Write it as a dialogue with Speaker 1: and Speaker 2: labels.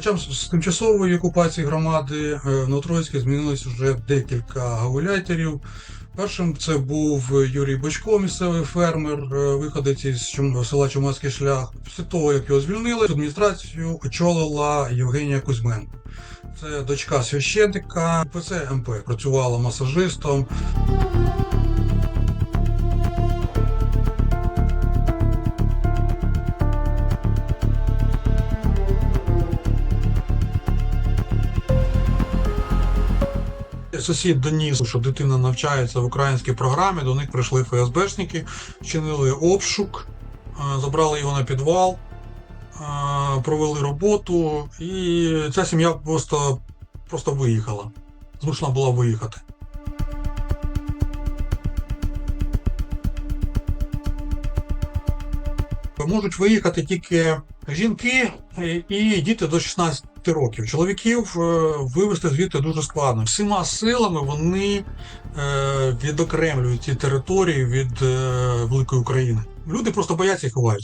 Speaker 1: час тимчасової окупації громади е, в Новотроїцьке змінилось вже декілька гауляйтерів. Першим це був Юрій Бочко, місцевий фермер, е, виходець із села Чумацький шлях. Після того, як його звільнили, адміністрацію очолила Євгенія Кузьменко. Це дочка священника, ПЦ МП, працювала масажистом. Сусід доніс, що дитина навчається в українській програмі. До них прийшли ФСБшники, вчинили обшук, е, забрали його на підвал, е, провели роботу, і ця сім'я просто, просто виїхала. Змушена була виїхати. Можуть виїхати тільки жінки е, і діти до 16 років. Чоловіків е, вивезти звідти дуже складно. Всіма силами вони е, відокремлюють ці території від е, великої України. Люди просто бояться і ховаються.